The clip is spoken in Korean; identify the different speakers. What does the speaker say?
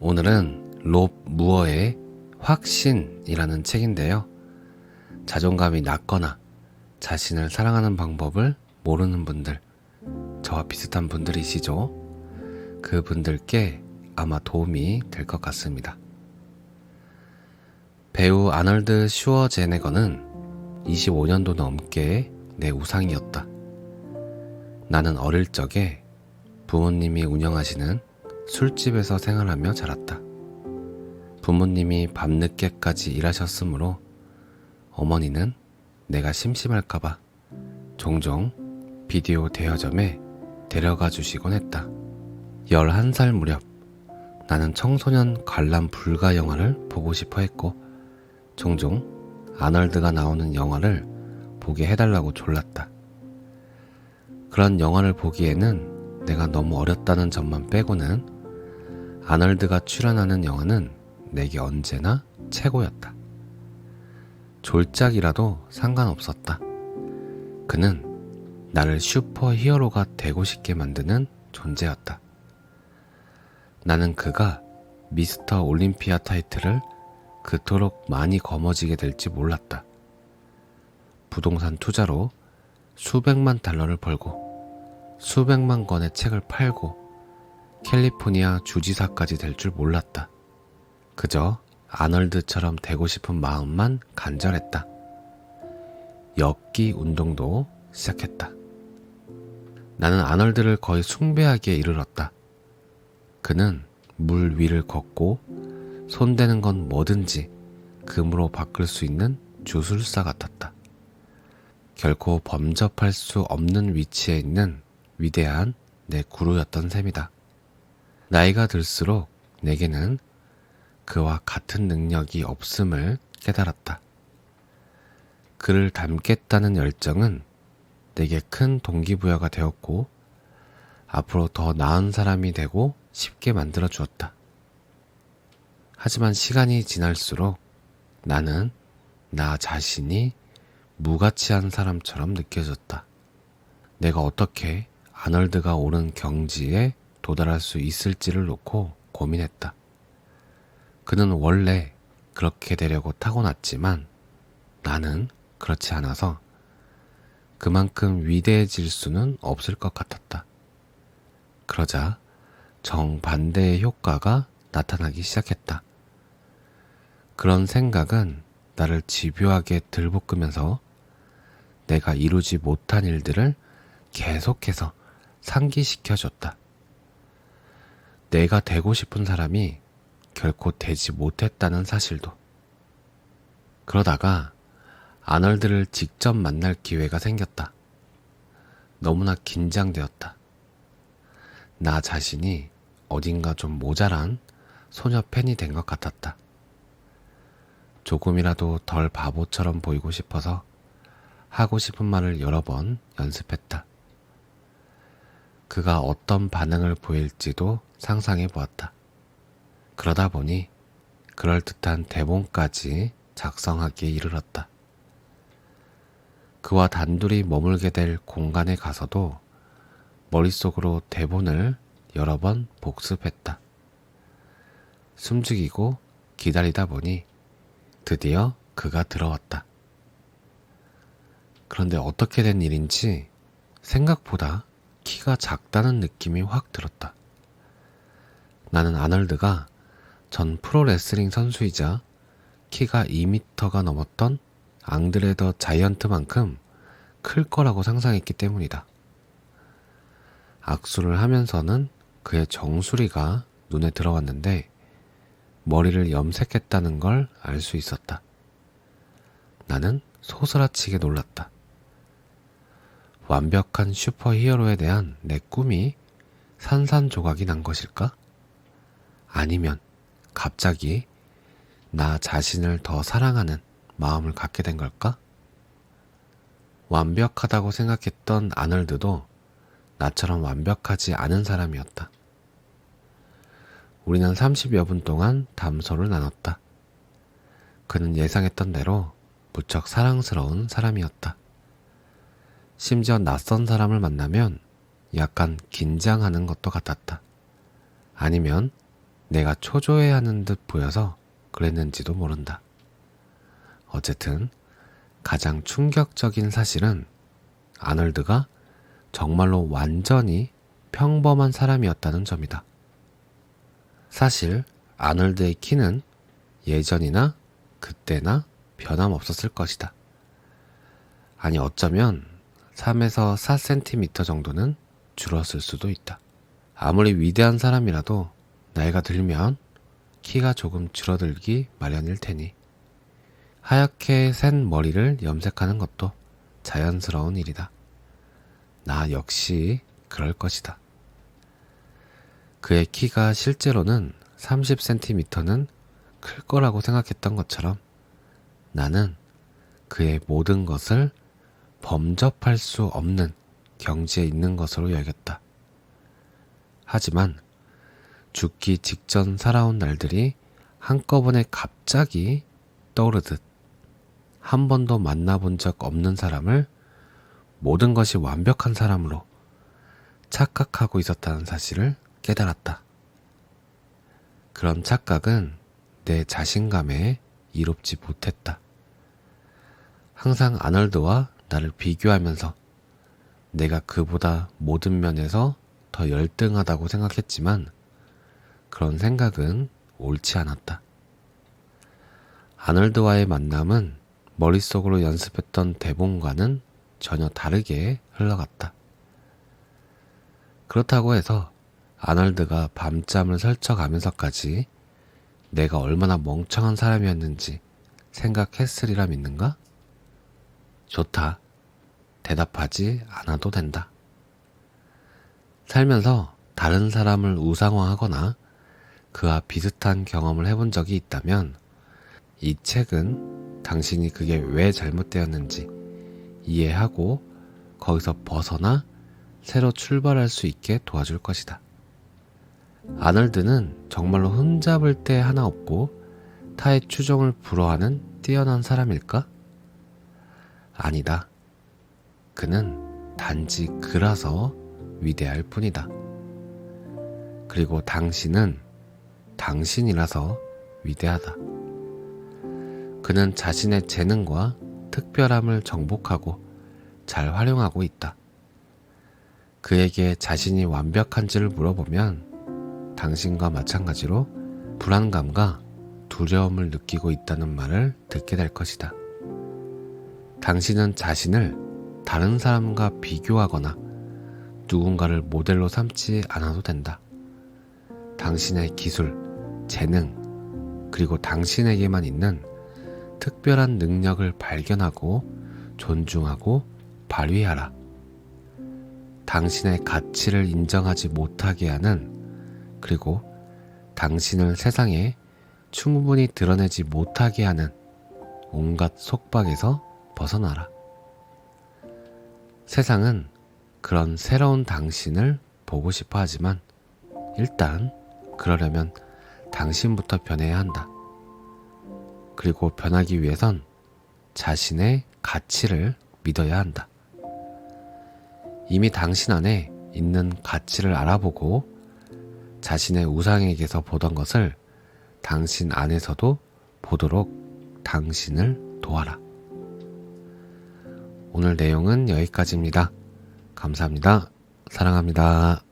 Speaker 1: 오늘은 롭 무어의 확신이라는 책인데요. 자존감이 낮거나 자신을 사랑하는 방법을 모르는 분들, 저와 비슷한 분들이시죠? 그 분들께 아마 도움이 될 것 같습니다. 배우 아널드 슈어제네거는 25년도 넘게 내 우상이었다. 나는 어릴 적에 부모님이 운영하시는 술집에서 생활하며 자랐다. 부모님이 밤늦게까지 일하셨으므로 어머니는 내가 심심할까봐 종종 비디오 대여점에 데려가 주시곤 했다. 11살 무렵 나는 청소년 관람 불가 영화를 보고 싶어 했고 종종 아널드가 나오는 영화를 보게 해달라고 졸랐다. 그런 영화를 보기에는 내가 너무 어렸다는 점만 빼고는 아널드가 출연하는 영화는 내게 언제나 최고였다. 졸작이라도 상관없었다. 그는 나를 슈퍼 히어로가 되고 싶게 만드는 존재였다. 나는 그가 미스터 올림피아 타이틀을 그토록 많이 거머쥐게 될지 몰랐다. 부동산 투자로 수백만 달러를 벌고 수백만 권의 책을 팔고 캘리포니아 주지사까지 될 줄 몰랐다. 그저 아널드처럼 되고 싶은 마음만 간절했다. 엽기 운동도 시작했다. 나는 아널드를 거의 숭배하기에 이르렀다. 그는 물 위를 걷고 손대는 건 뭐든지 금으로 바꿀 수 있는 주술사 같았다. 결코 범접할 수 없는 위치에 있는 위대한 내 구루였던 셈이다. 나이가 들수록 내게는 그와 같은 능력이 없음을 깨달았다. 그를 닮겠다는 열정은 내게 큰 동기부여가 되었고, 앞으로 더 나은 사람이 되고 쉽게 만들어 주었다. 하지만 시간이 지날수록 나는 나 자신이 무가치한 사람처럼 느껴졌다. 내가 어떻게 아널드가 오른 경지에 도달할 수 있을지를 놓고 고민했다. 그는 원래 그렇게 되려고 타고났지만 나는 그렇지 않아서 그만큼 위대해질 수는 없을 것 같았다. 그러자 정반대의 효과가 나타나기 시작했다. 그런 생각은 나를 집요하게 들볶으면서 내가 이루지 못한 일들을 계속해서 상기시켜줬다. 내가 되고 싶은 사람이 결코 되지 못했다는 사실도. 그러다가 아널드를 직접 만날 기회가 생겼다. 너무나 긴장되었다. 나 자신이 어딘가 좀 모자란 소녀 팬이 된 것 같았다. 조금이라도 덜 바보처럼 보이고 싶어서 하고 싶은 말을 여러 번 연습했다. 그가 어떤 반응을 보일지도 상상해 보았다. 그러다 보니 그럴듯한 대본까지 작성하기에 이르렀다. 그와 단둘이 머물게 될 공간에 가서도 머릿속으로 대본을 여러 번 복습했다. 숨죽이고 기다리다 보니 드디어 그가 들어왔다. 그런데 어떻게 된 일인지 생각보다 키가 작다는 느낌이 확 들었다. 나는 아널드가 전 프로레슬링 선수이자 키가 2미터가 넘었던 앙드레 더 자이언트만큼 클 거라고 상상했기 때문이다. 악수를 하면서는 그의 정수리가 눈에 들어왔는데 머리를 염색했다는 걸 알 수 있었다. 나는 소스라치게 놀랐다. 완벽한 슈퍼 히어로에 대한 내 꿈이 산산조각이 난 것일까? 아니면 갑자기 나 자신을 더 사랑하는 마음을 갖게 된 걸까? 완벽하다고 생각했던 아널드도 나처럼 완벽하지 않은 사람이었다. 우리는 30여 분 동안 담소를 나눴다. 그는 예상했던 대로 무척 사랑스러운 사람이었다. 심지어 낯선 사람을 만나면 약간 긴장하는 것도 같았다. 아니면 내가 초조해하는 듯 보여서 그랬는지도 모른다. 어쨌든 가장 충격적인 사실은 아놀드가 정말로 완전히 평범한 사람이었다는 점이다. 사실 아놀드의 키는 예전이나 그때나 변함없었을 것이다. 아니 어쩌면 3에서 4cm 정도는 줄었을 수도 있다. 아무리 위대한 사람이라도 나이가 들면 키가 조금 줄어들기 마련일 테니 하얗게 센 머리를 염색하는 것도 자연스러운 일이다. 나 역시 그럴 것이다. 그의 키가 실제로는 30cm는 클 거라고 생각했던 것처럼 나는 그의 모든 것을 범접할 수 없는 경지에 있는 것으로 여겼다. 하지만 죽기 직전 살아온 날들이 한꺼번에 갑자기 떠오르듯 한 번도 만나본 적 없는 사람을 모든 것이 완벽한 사람으로 착각하고 있었다는 사실을 깨달았다. 그런 착각은 내 자신감에 이롭지 못했다. 항상 아널드와 나를 비교하면서 내가 그보다 모든 면에서 더 열등하다고 생각했지만 그런 생각은 옳지 않았다. 아널드와의 만남은 머릿속으로 연습했던 대본과는 전혀 다르게 흘러갔다. 그렇다고 해서 아널드가 밤잠을 설쳐가면서까지 내가 얼마나 멍청한 사람이었는지 생각했으리라 믿는가? 좋다. 대답하지 않아도 된다. 살면서 다른 사람을 우상화하거나 그와 비슷한 경험을 해본 적이 있다면 이 책은 당신이 그게 왜 잘못되었는지 이해하고 거기서 벗어나 새로 출발할 수 있게 도와줄 것이다. 아널드는 정말로 흠잡을 데 하나 없고 타의 추종을 불허하는 뛰어난 사람일까? 아니다. 그는 단지 그라서 위대할 뿐이다. 그리고 당신은 당신이라서 위대하다. 그는 자신의 재능과 특별함을 정복하고 잘 활용하고 있다. 그에게 자신이 완벽한지를 물어보면 당신과 마찬가지로 불안감과 두려움을 느끼고 있다는 말을 듣게 될 것이다. 당신은 자신을 다른 사람과 비교하거나 누군가를 모델로 삼지 않아도 된다. 당신의 기술, 재능, 그리고 당신에게만 있는 특별한 능력을 발견하고 존중하고 발휘하라. 당신의 가치를 인정하지 못하게 하는 그리고 당신을 세상에 충분히 드러내지 못하게 하는 온갖 속박에서 벗어나라. 세상은 그런 새로운 당신을 보고 싶어 하지만 일단 그러려면 당신부터 변해야 한다. 그리고 변하기 위해선 자신의 가치를 믿어야 한다. 이미 당신 안에 있는 가치를 알아보고 자신의 우상에게서 보던 것을 당신 안에서도 보도록 당신을 도와라. 오늘 내용은 여기까지입니다. 감사합니다. 사랑합니다.